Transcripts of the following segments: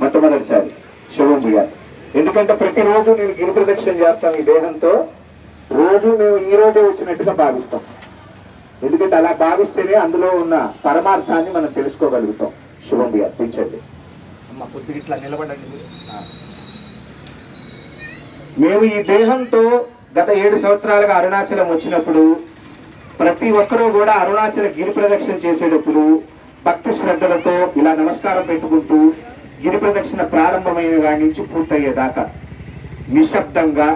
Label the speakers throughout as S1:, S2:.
S1: మొట్టమొదటిసారి. శుభం భూయాలి ఎందుకంటే ప్రతిరోజు నేను గిరి ప్రదక్షిణ చేస్తాను ఈ దేహంతో. రోజు మేము ఈ రోజే వచ్చినట్టుగా భావిస్తాం. ఎందుకంటే అలా భావిస్తేనే అందులో ఉన్న పరమార్థాన్ని మనం తెలుసుకోగలుగుతాం. శుభం ఇట్లా నిలబడండి. మీరు. ఆ. మేము ఈ దేహంతో గత ఏడు సంవత్సరాలుగా అరుణాచలం వచ్చినప్పుడు ప్రతి ఒక్కరూ కూడా అరుణాచల గిరి ప్రదక్షిణ చేసేటప్పుడు భక్తి శ్రద్ధలతో ఇలా నమస్కారం పెట్టుకుంటూ గిరి ప్రదక్షిణ ప్రారంభమైన కాడి నుంచి పూర్తయ్యేదాకా నిశ్శబ్దంగా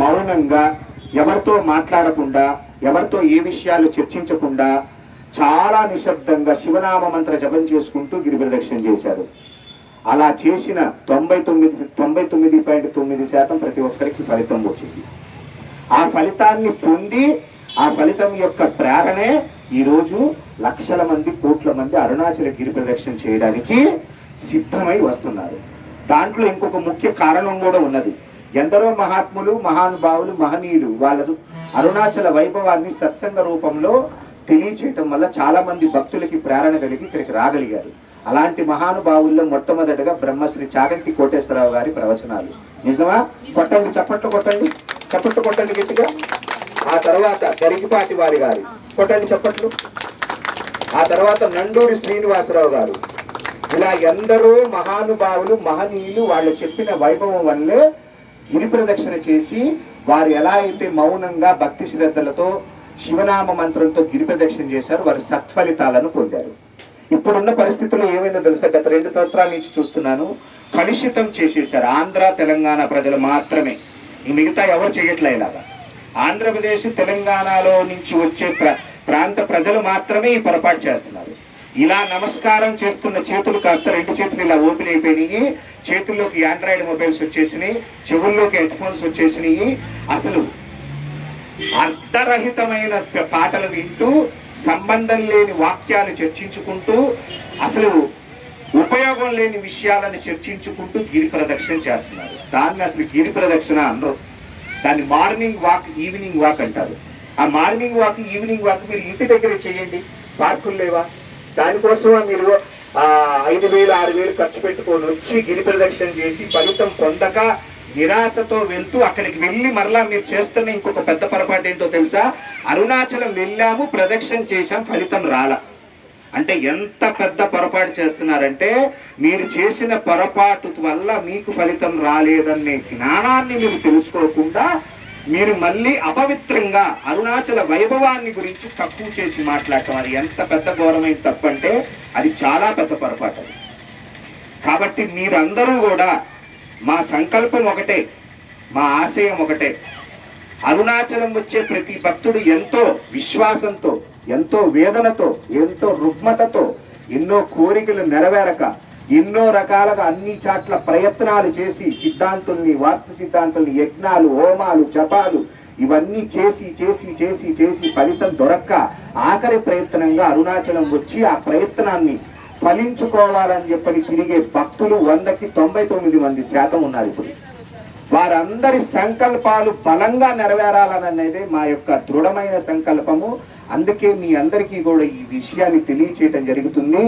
S1: మౌనంగా ఎవరితో మాట్లాడకుండా ఎవరితో ఏ విషయాలు చర్చించకుండా చాలా నిశ్శబ్దంగా శివనామ మంత్ర జపం చేసుకుంటూ గిరి ప్రదక్షిణ చేశారు. అలా చేసిన తొంభై తొమ్మిది తొంభై తొమ్మిది పాయింట్ తొమ్మిది శాతం ప్రతి ఒక్కరికి ఫలితం వచ్చింది. ఆ ఫలితాన్ని పొంది ఆ ఫలితం యొక్క ప్రేరణే ఈరోజు లక్షల మంది కోట్ల మంది అరుణాచల గిరి ప్రదక్షిణ చేయడానికి సిద్ధమై వస్తున్నారు. దాంట్లో ఇంకొక ముఖ్య కారణం కూడా ఉన్నది. ఎందరో మహాత్ములు మహానుభావులు మహనీయులు వాళ్ళ అరుణాచల వైభవాన్ని సత్సంగ రూపంలో తెలియచేయటం వల్ల చాలా మంది భక్తులకి ప్రేరణ కలిగి ఇక్కడికి రాగలిగారు. అలాంటి మహానుభావుల్లో మొట్టమొదటగా బ్రహ్మశ్రీ చాగంటి కోటేశ్వరరావు గారి ప్రవచనాలు. నిజమా? కొట్టండి చప్పట్లు కొట్టండి. చప్పట్లు కొట్టండి గట్టిగా. ఆ తర్వాత గరికిపాటి వారి గారు. కొట్టండి చప్పట్లు. ఆ తర్వాత నండూరి శ్రీనివాసరావు గారు. ఇలా ఎందరో మహానుభావులు మహనీయులు వాళ్ళు చెప్పిన వైభవం వల్లే గిరి ప్రదక్షిణ చేసి వారు ఎలా అయితే మౌనంగా భక్తి శ్రద్ధలతో శివనామ మంత్రంతో గిరి ప్రదక్షిణ చేశారు వారు సత్ఫలితాలను పొందారు. ఇప్పుడున్న పరిస్థితుల్లో ఏమైందో తెలుసా? గత రెండు సంవత్సరాల నుంచి చూస్తున్నాను. కలుషితం చేసేశారు. ఆంధ్ర తెలంగాణ ప్రజలు మాత్రమే. మిగతా ఎవరు చేయట్లే ఇలాగా? ఆంధ్రప్రదేశ్ తెలంగాణలో నుంచి వచ్చే ప్రాంత ప్రజలు మాత్రమే ఈ పొరపాటు చేస్తున్నారు. ఇలా నమస్కారం చేస్తున్న చేతులు కాస్త రెండు చేతులు ఇలా ఓపెన్ అయిపోయినాయి. చేతుల్లోకి ఆండ్రాయిడ్ మొబైల్స్ వచ్చేసినాయి. చెవుల్లోకి హెడ్ ఫోన్స్ వచ్చేసినాయి. అసలు అర్ధరహితమైన పాటలు వింటూ సంబంధం లేని వాక్యాలు చర్చించుకుంటూ అసలు ఉపయోగం లేని విషయాలను చర్చించుకుంటూ గిరి ప్రదక్షిణ చేస్తున్నారు. దాన్ని అసలు గిరి ప్రదక్షిణ అనరు. దాన్ని మార్నింగ్ వాక్ ఈవినింగ్ వాక్ అంటారు. ఆ మార్నింగ్ వాక్ ఈవినింగ్ వాక్ మీరు ఇంటి దగ్గర చేయండి. పార్కులు లేవా? దానికోసం మీరు ఆ ఐదు వేలు ఆరు వేలు ఖర్చు పెట్టుకొని వచ్చి గిరి ప్రదక్షిణ చేసి ఫలితం పొందక నిరాశతో వెళ్తూ అక్కడికి వెళ్ళి మరలా మీరు చేస్తున్న ఇంకొక పెద్ద పొరపాటు ఏంటో తెలుసా? అరుణాచలం వెళ్ళాము ప్రదక్షిణ చేశాం ఫలితం రాల. అంటే ఎంత పెద్ద పొరపాటు చేస్తున్నారంటే మీరు చేసిన పొరపాటు వల్ల మీకు ఫలితం రాలేదనే జ్ఞానాన్ని మీరు తెలుసుకోకుండా మీరు మళ్ళీ అపవిత్రంగా అరుణాచల వైభవాన్ని గురించి తక్కువ చేసి మాట్లాడటం అది ఎంత పెద్ద ఘోరమైన తప్పు అంటే అది చాలా పెద్ద పొరపాటు కాబట్టి మీరందరూ కూడా మా సంకల్పం ఒకటే మా ఆశయం ఒకటే. అరుణాచలం వచ్చే ప్రతి భక్తుడు ఎంతో విశ్వాసంతో ఎంతో వేదనతో ఎంతో రుగ్మతతో ఎన్నో కోరికలు నెరవేరక ఎన్నో రకాలుగా అన్ని చాట్ల ప్రయత్నాలు చేసి సిద్ధాంతుల్ని వాస్తు సిద్ధాంతుల్ని యజ్ఞాలు హోమాలు జపాలు ఇవన్నీ చేసి చేసి చేసి చేసి ఫలితం దొరక్క ఆఖరి ప్రయత్నంగా అరుణాచలం వచ్చి ఆ ప్రయత్నాన్ని ఫలించుకోవాలని చెప్పని తిరిగే భక్తులు వందకి తొంభై తొమ్మిది మంది శాతం ఉన్నారు ఇప్పుడు. వారందరి సంకల్పాలు బలంగా నెరవేరాలనేదే మా యొక్క దృఢమైన సంకల్పము. అందుకే మీ అందరికీ కూడా ఈ విషయాన్ని తెలియచేయటం జరుగుతుంది.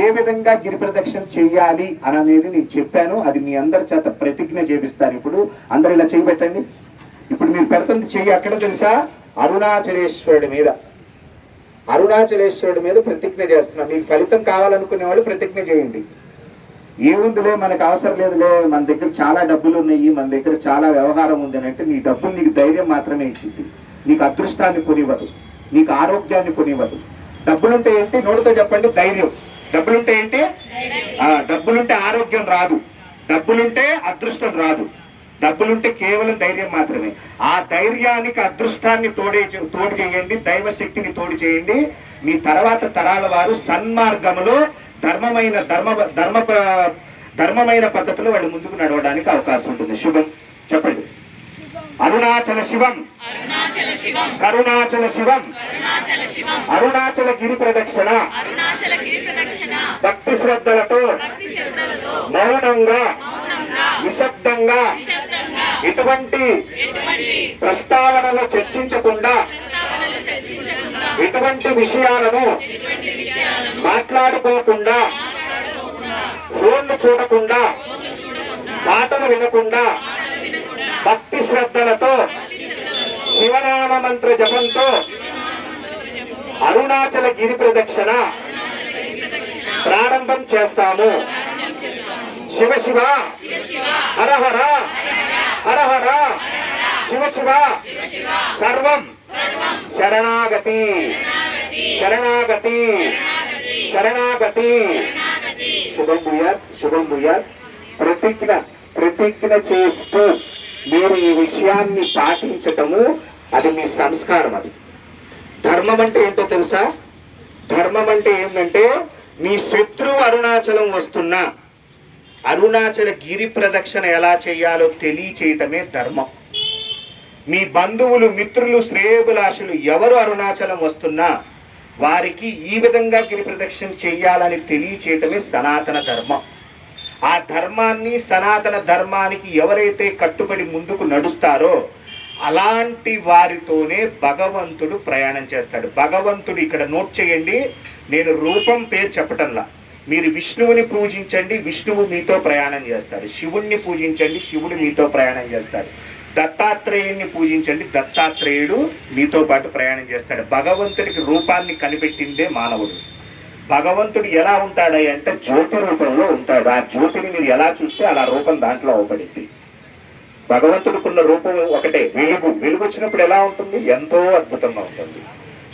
S1: ఏ విధంగా గిరి ప్రదక్షిణ చేయాలి అని అనేది నేను చెప్పాను. అది మీ అందరి చేత ప్రతిజ్ఞ చేపిస్తాను ఇప్పుడు. అందరు ఇలా చేయబెట్టండి ఇప్పుడు మీరు పెడుతుంది చెయ్యి అక్కడ తెలుసా? అరుణాచలేశ్వరుడి మీద. అరుణాచలేశ్వరుడి మీద ప్రతిజ్ఞ చేస్తున్నాం. మీకు ఫలితం కావాలనుకునే వాళ్ళు ప్రతిజ్ఞ చేయండి. ఏముందిలే మనకు అవసరం లేదులే మన దగ్గర చాలా డబ్బులు ఉన్నాయి మన దగ్గర చాలా వ్యవహారం ఉంది అని అంటే నీ డబ్బులు నీకు ధైర్యం మాత్రమే ఇచ్చింది. నీకు అదృష్టాన్ని కొనివ్వదు నీకు ఆరోగ్యాన్ని కొనివ్వదు. డబ్బులుంటే ఏంటి? నోటితో చెప్పండి ధైర్యం. డబ్బులుంటే ఏంటి? డబ్బులుంటే ఆరోగ్యం రాదు. డబ్బులుంటే అదృష్టం రాదు. డబ్బులుంటే కేవలం ధైర్యం మాత్రమే. ఆ ధైర్యానికి అదృష్టాన్ని తోడే తోడు చేయండి దైవశక్తిని తోడు చేయండి. మీ తర్వాత తరాల వారు సన్మార్గములో ధర్మమైన ధర్మ ధర్మ ధర్మమైన పద్ధతిలో వాళ్ళు ముందుకు నడవడానికి అవకాశం ఉంటుంది. శుభం. చెప్పండి. అరుణాచల శివం.
S2: అరుణాచల శివం.
S1: కరుణాచల శివం.
S2: అరుణాచల
S1: గిరి ప్రదక్షిణ. భక్తి శ్రద్ధలతో. మౌనంగా. నిశ్శబ్దంగా. ఎటువంటి ప్రస్తావనలు చర్చించకుండా.
S2: ఇటువంటి
S1: ఎటువంటి విషయాలను మాట్లాడుకోకుండా ఫోన్లు చూడకుండా మాటలు వినకుండా భక్తి శ్రద్ధలతో శివనామ మంత్ర జపంతో అరుణాచల గిరి ప్రదక్షిణ ప్రారంభం చేస్తాము. శివ శివ హరహర హరహర శివ శివ సర్వం. శరణాగతి. శరణాగతి. శరణాగతి. శుభం భూయాత్ శుభం భూయాత్ ప్రతిజ్ఞ ప్రతిజ్ఞ చేస్తూ మీరు ఈ విషయాన్ని పాటించటము అది మీ సంస్కారం అది. ధర్మం అంటే ఏంటో తెలుసా? ధర్మం అంటే ఏంటంటే మీ శత్రువు అరుణాచలం వస్తున్నా అరుణాచల గిరి ప్రదక్షిణ ఎలా చేయాలో తెలియచేయటమే ధర్మం. మీ బంధువులు మిత్రులు శ్రేయోభిలాషులు ఎవరు అరుణాచలం వస్తున్నా వారికి ఈ విధంగా గిరి ప్రదక్షిణ చేయాలని తెలియచేయటమే సనాతన ధర్మం. ఆ ధర్మాన్ని సనాతన ధర్మానికి ఎవరైతే కట్టుబడి ముందుకు నడుస్తారో అలాంటి వారితోనే భగవంతుడు ప్రయాణం చేస్తాడు. భగవంతుడు ఇక్కడ నోట్ చేయండి నేను రూపం పేరు చెప్పటంలా. మీరు విష్ణువుని పూజించండి విష్ణువు మీతో ప్రయాణం చేస్తాడు. శివుణ్ణి పూజించండి శివుడు మీతో ప్రయాణం చేస్తాడు. దత్తాత్రేయుణ్ణి పూజించండి. దత్తాత్రేయుడు మీతో పాటు ప్రయాణం చేస్తాడు. భగవంతుడికి రూపాన్ని కనిపెట్టిందే మానవుడు. భగవంతుడు ఎలా ఉంటాడు అంటే జ్యోతి రూపంలో ఉంటాడు. ఆ జ్యోతిని మీరు ఎలా చూస్తే అలా రూపం దాంట్లో అవపడింది. భగవంతుడికున్న రూపం ఒకటే వెలుగు. వెలుగు వచ్చినప్పుడు ఎలా ఉంటుంది? ఎంతో అద్భుతంగా ఉంటుంది.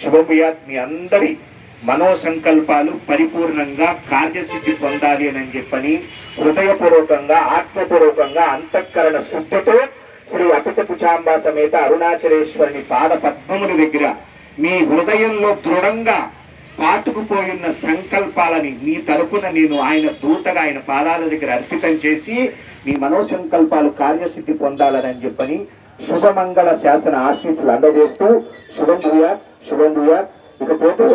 S1: శుభముయా మీ అందరి మనోసంకల్పాలు పరిపూర్ణంగా కార్యసిద్ధి పొందాలి అని చెప్పని హృదయపూర్వకంగా ఆత్మపూర్వకంగా అంతఃకరణ శుద్ధితో శ్రీ అపిత పుచాంబా సమేత అరుణాచలేశ్వరుని పాద పద్మముల దగ్గర మీ హృదయంలో దృఢంగా పాతుకుపోయిన సంకల్పాలని మీ తరపున నేను ఆయన దూతగా ఆయన పాదాల దగ్గర అర్పితం చేసి మీ మనోసంకల్పాలు కార్యసిద్ధి పొందాలని చెప్పని శుభమంగళ శాసన ఆశీస్సులు అందజేస్తూ శుభం భూయా శుభం భూయా ఇకపోతే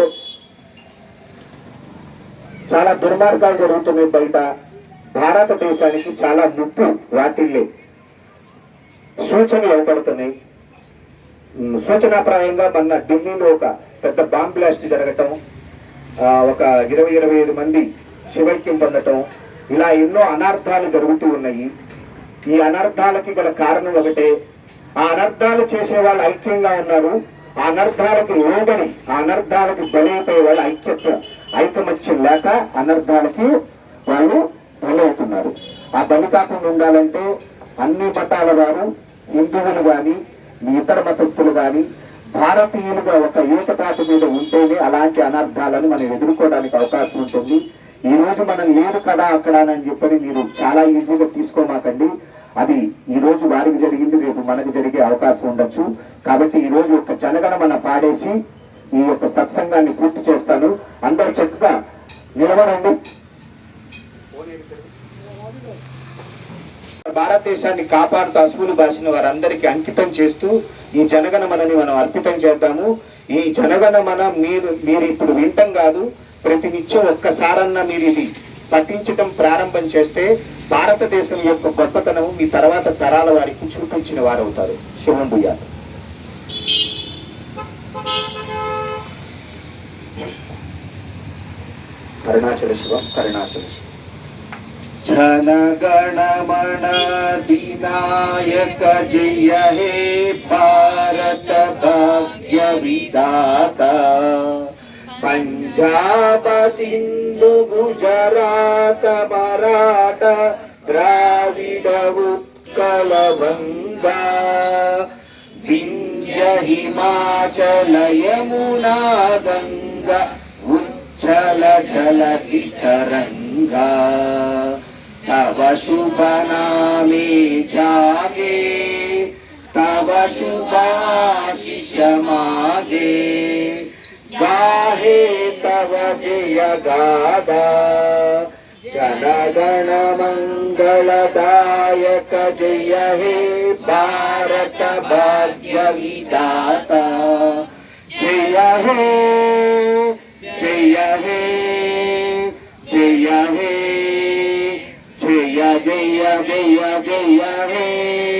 S1: చాలా దుర్మార్గాలు జరుగుతున్నాయి బయట. భారతదేశానికి చాలా ముప్పు వాటిల్లే. సూచనలు అవపడుతున్నాయి సూచనాప్రాయంగా మొన్న ఢిల్లీలో ఒక పెద్ద బాంబ్ బ్లాస్ట్ జరగటం ఒక ఇరవై ఇరవై ఐదు మంది శివైక్యం పొందటం ఇలా ఎన్నో అనర్థాలు జరుగుతూ ఉన్నాయి. ఈ అనర్థాలకి గల కారణం ఒకటే ఆ అనర్థాలు చేసే వాళ్ళు ఐక్యంగా ఉన్నారు. ఆ అనర్థాలకు లోబడి ఆ అనర్థాలకు బలైపోయే వాళ్ళు ఐక్యత ఐకమత్యం లేక అనర్థాలకి వాళ్ళు బలవుతున్నారు. ఆ బలి కాకుండా ఉండాలంటే అన్ని మతాల వారు హిందువులు కానీ ఇతర మతస్థులు కానీ భారతీయులుగా ఒక ఏకతాటి మీద ఉంటేనే అలాంటి అనర్థాలను మనం ఎదుర్కోవడానికి అవకాశం ఉంటుంది. ఈ రోజు మనం లేదు కదా అక్కడ అని చెప్పని మీరు చాలా ఈజీగా తీసుకోమాకండి. అది ఈ రోజు వారికి జరిగింది రేపు మనకు జరిగే అవకాశం ఉండొచ్చు. కాబట్టి ఈ రోజు ఒక జనగణమన పాడేసి ఈ యొక్క సత్సంగాన్ని పూర్తి చేస్తాను. అందరు చక్కగా నిలబడండి. భారతదేశాన్ని కాపాడుతూ అసువులు బాసిన వారందరికీ అంకితం చేస్తూ ఈ జనగణమనని మనం అర్పితం చేద్దాము. ఈ జనగణమన మీరు మీరు ఇప్పుడు వింటం కాదు ప్రతి నిత్యం ఒక్కసారన్నా మీరు ఇది పఠించటం ప్రారంభం చేస్తే భారతదేశం యొక్క గొప్పతనం మీ తర్వాత తరాల వారికి చూపించిన వారు అవుతారు శివం భూయాలు కరుణాచల శివం కరుణాచల శివం जनगणमन विनायक जय हे भारत भाग्यविदाता पञ्जाब सिन्धु गुजरात मराठ द्राविड उत्कलबङ्गा विन्द्य हिमाचल यमुना गङ्गा उच्छल जलति तरङ्गा तव शुभ नामे जागे तव शुभाशिष मागे गाहे तव जय गादा जनगण मंगलदायक जय हे भारत भाग्य विदाता जय हे जय हे Yahweh, Yahweh, Yahweh.